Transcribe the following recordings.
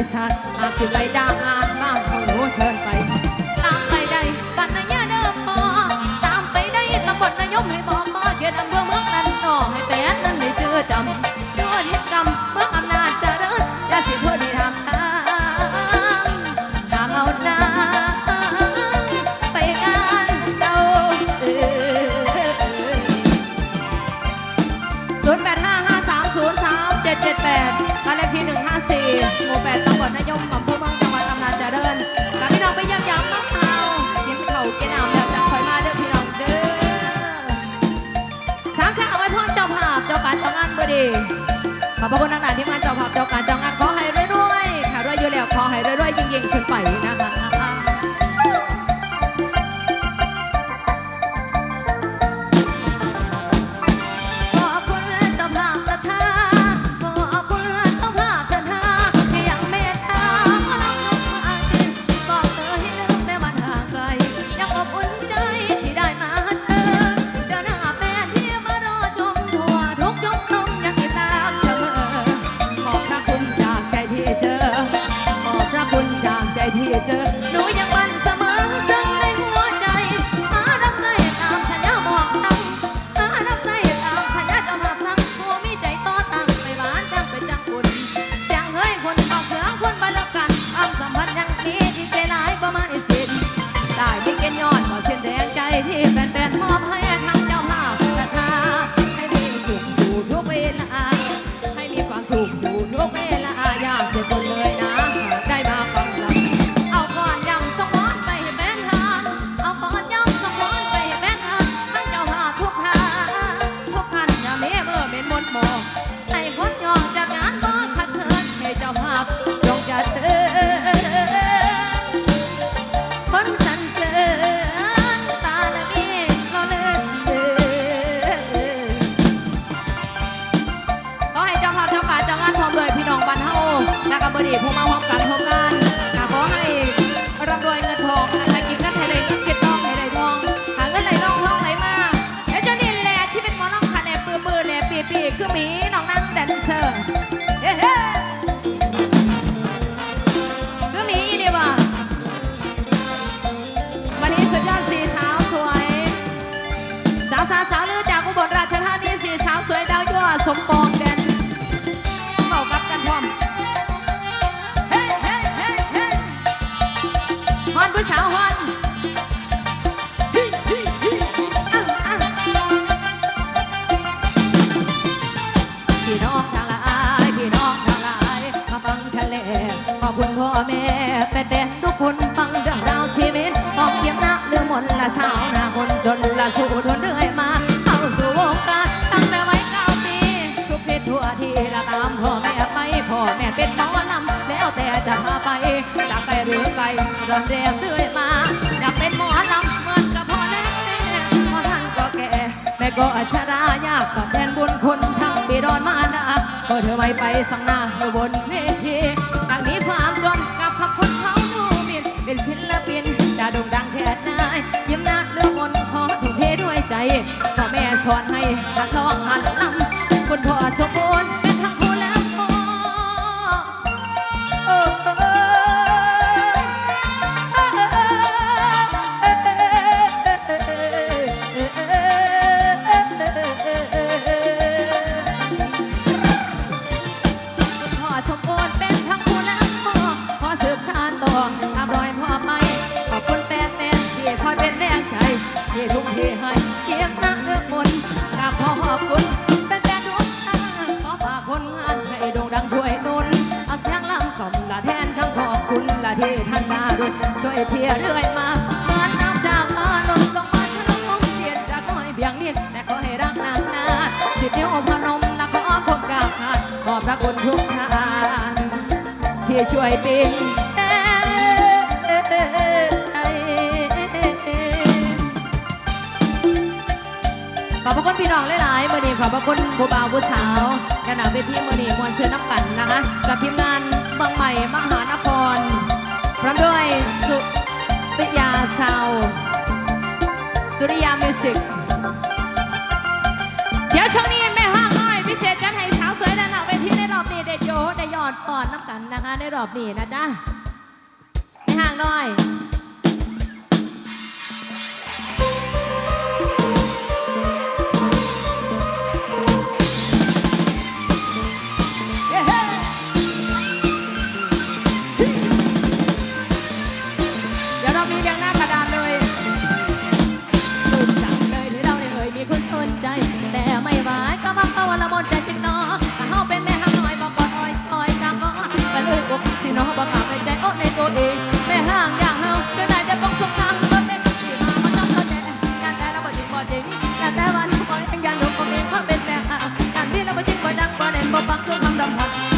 ยชาติหากจะไปด่างานบ้านเขาโหเชิญไป ตามไปได้บัานนาเดิมพอตามไปได้ตำบลนายมให้บอกต่อเกียนอำเภอเมืองนั้นต่อให้แฟนนั้นได้เจอจำ มีน้องนั่งแดนเซอร์เฮ้เฮ้ดูมีดีว่ะวันนี้สุดยอดสี่สาวสวย สาวสาวสาวเลือจากอุบลราชธานีสี่สาวสวยดาวยั่วสมบู นละสาวนาคนจนละสูดวนเรื่อยมาเข้าสู่วงการตั้งแต่วัยเก้าปีทุกเพศทั่วที่ละตามพ่อแม่ไปพ่อแม่เป็นหมอลำแล้วแต่จะพาไปจากไปหรือไปรอนเรียมเรื่อยมาอยากเป็นหมอลำเหมือนกับพ่อแม่พ่อท่านก็แก่แม่ก็อัชรายากตอบแทนบุญคุณทั้งปีดอนมาดาก็เธอไม่ไปสังนาบน แต่ขอให้รักนานนานสิบนิ้วพนมและขอพบกับท่านขอบพระคุณทุกท่านที่ช่วยเป็นขอบพระคุณพี่น้องหลายๆมื่อนี้ขอบพระคุณผู้บ่าวผู้สาวขณะเวทีมื่อนี้มวลเชิญน้ำกันนะคะ กับทีมงานบางใหม่มหานครพร้อมด้วยสุริยาชาวสุริยามิวสิก ดี๋ยวช่วงนี้แม่ห้างน้อยพิเศษจันให้สาวสวยด้านหน้าเวทีในรอบนี้เด็ดโยได้ยอดปอนน้ำกันนะคะในรอบนี้นะจ๊ะแม่ห้างน้อย 把把歌唱得响。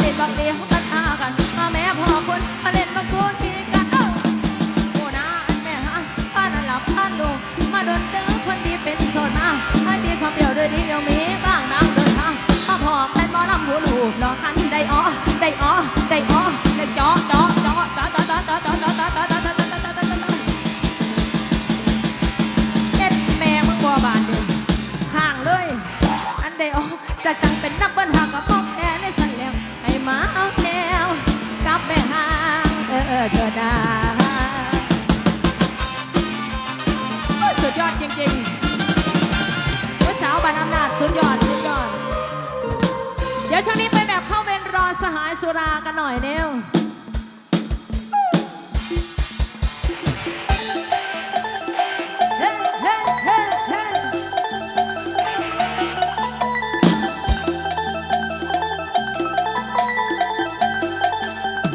เล่นบักเดียวกันอากันมาแม่พ่อคนมาเล่นบักูทีกันเอ้าโอ้นาอันแม่ฮะป้านั่นหลับป้านดูมาโดนเจอคนดีเป็นโสดมาให้มีความเดียวด้วยดียังมีบ้างน้ำเดินทางมาพอเป็นหมอลำหัวลูกรอคันได้ออก สุดยอดสุดยอด เดี๋ยวช่วงนี้ไปแบบเข้าเป็นรอสหายสุรากันหน่อยเร็วเฮ้เฮ้เฮ้เฮ้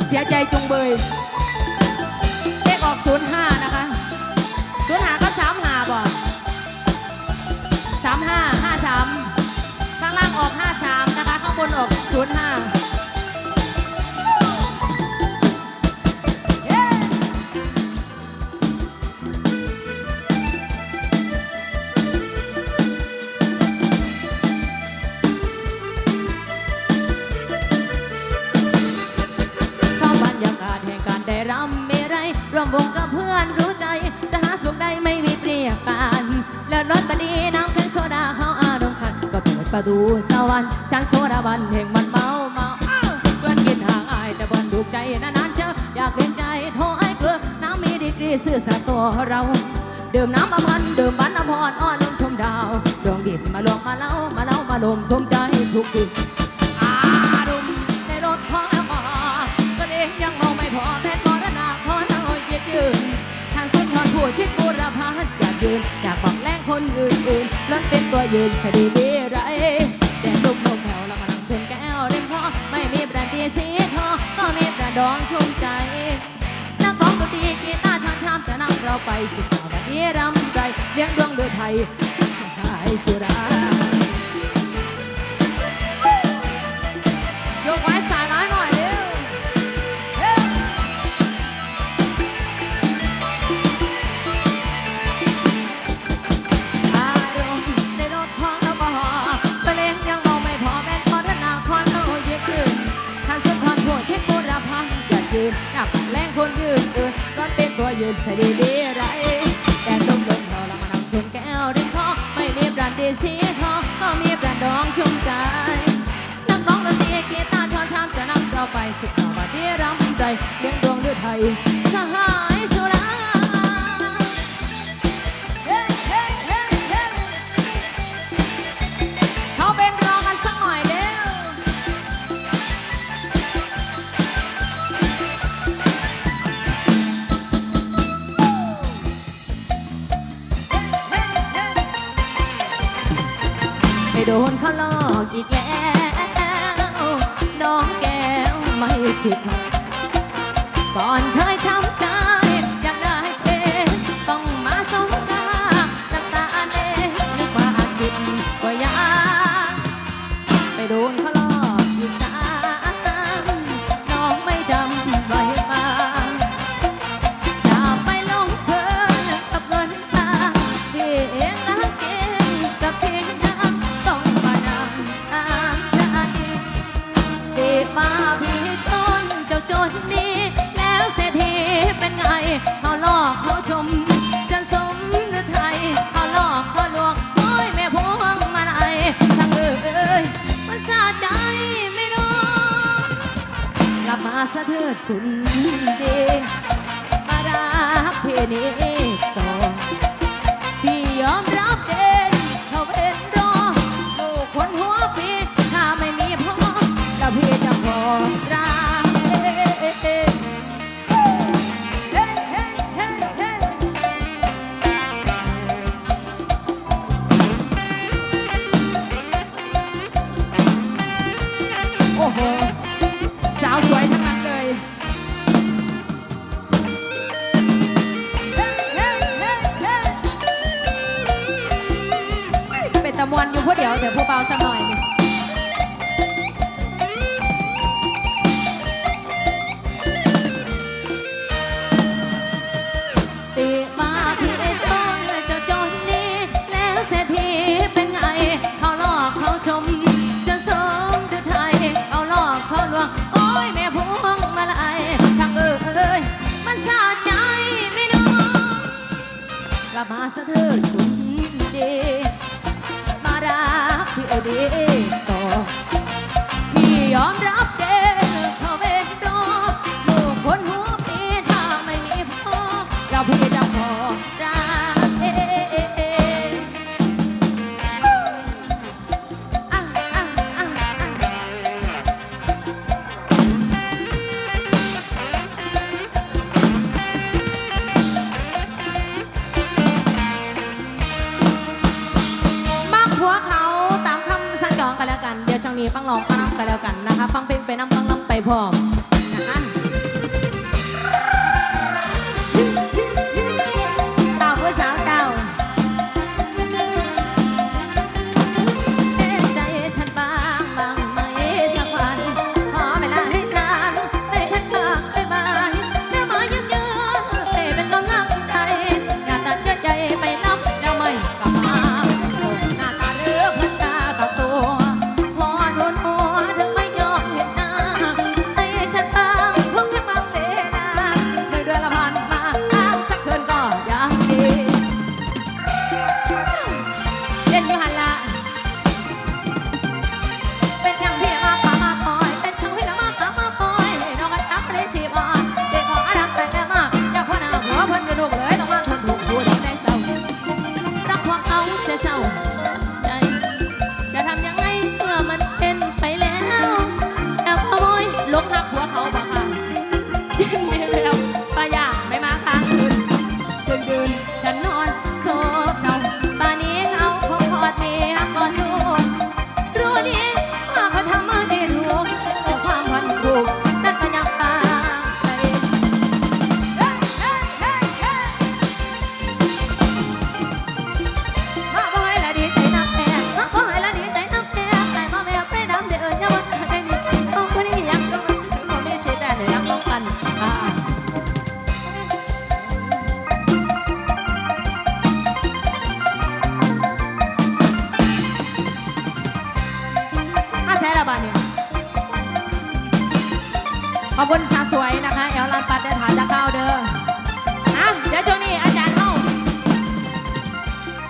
เสียใจจุงเบย ศูนย์ห้าเย้ชอบบรรยากาศแห่งการได้รำเมไรรวมวงกับเพื่อนรู้ใจ จะหาสุขใดไม่มีเปรียบกัน แล้วรถบดีน้ำแข็งโซดาเขาอารมณ์ขันก็เปิดประตูสวรรค์ช่างโซดาบันแห่ง เสื้อสัตย์ตัวเราเดิมน้ำอภันเดิมบ้านอภรอ้อนลมชมดาวดวงดินมาลวงมาเล่ามาเล่ามาลมสมใจทุกทีอาดุมในรถของแอลกอฮอล์ก็เองยังมองไม่พอแพทย์มรณะขอนั่งหอยเยียดยืนทางสุนทรผู้ชิดบูรพาอยากยืนอยากบองแรงคนอื่นอื่นล้นเป็นตัวยืนคดีวิไรแดงลุกลมแผ่วละมาลังเพื่อแก้วเล่มพอไม่มีแบรนด์ดีสีทอก็มีแต่ดองชุ่มใจ ชามจะนำเราไปสุดข่าวแบบนี้รำไรเลี้ยงดวงโดยไทยสุดทายสุรา นสดีดีไรแต่ต้มลมเราละมานำชมแก้วริมคลอไม่มีแบรนดีสีทอก็มีแบรนดองชุ่มใจ นักร้องดนตรีกีตาร์ช้อนชามจะนำเราไปสุดต่อบาดีรำใจเลี้ยงดวงด้วยไทย ตอนเคย i couldn't กันแล้วกันนะคะ ฟังเพลงไปน้ำฟังลำไปพ่อ สวยนะคะแอลลันปัดได้ฐานจะเข้าเด้ออะเดี๋ยวช่นี้อาจารย์เข้า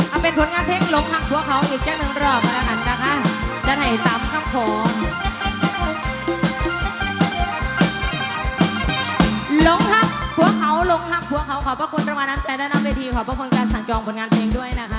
เอาเป็นผลงานเพลงหลงหักหัวเขาอีกจังหนึ่งรอบแล้วกันนะคะ จะให้ตามคำขอหลงฮักหัวเขาหลงฮักหัวเขาขอบพระคุณประมาณนั้นแต่ได้นำเวทีขอบพระคุณการสั่งจองผลงานเพลงด้วยนะคะ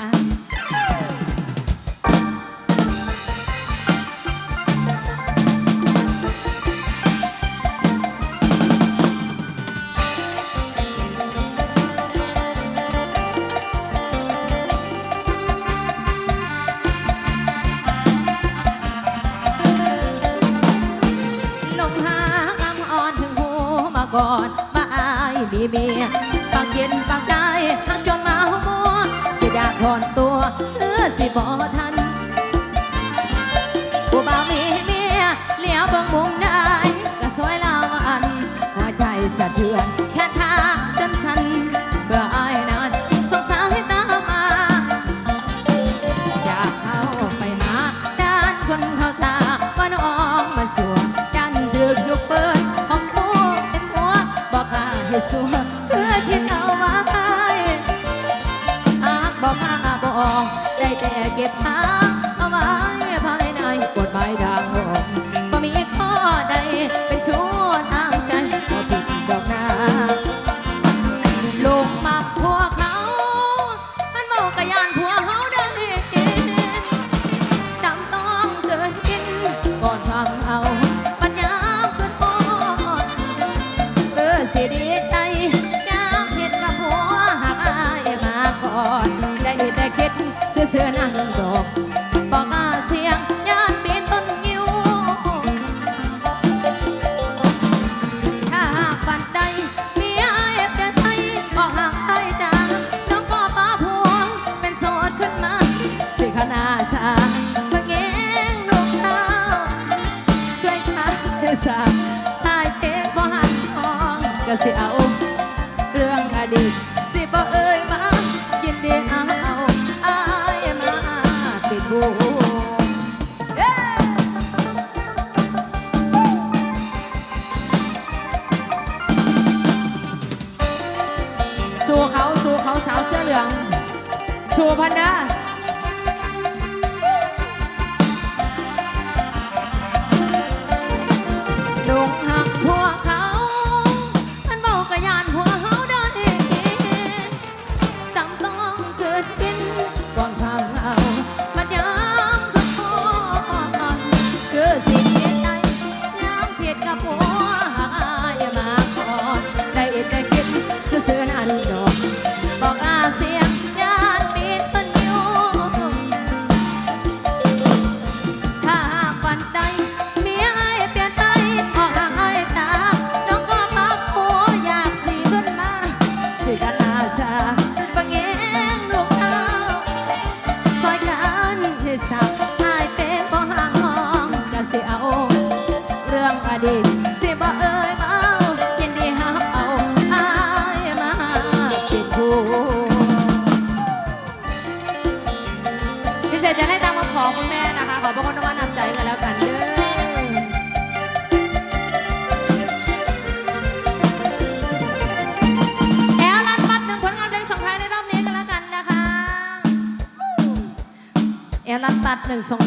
ก่อนว่าอายมีเมียปากเย็นปากได้หักจนมาหัวมัวจะอยากถอนตัวเสื้อสิบ่ทันผู้บ่าวมีเมียเลี้ยวบิ่งมุงได้กะซอยลราอันหัวใจสะเทือนแค่ท่าจนฉัน เก็บเท้า na. el son.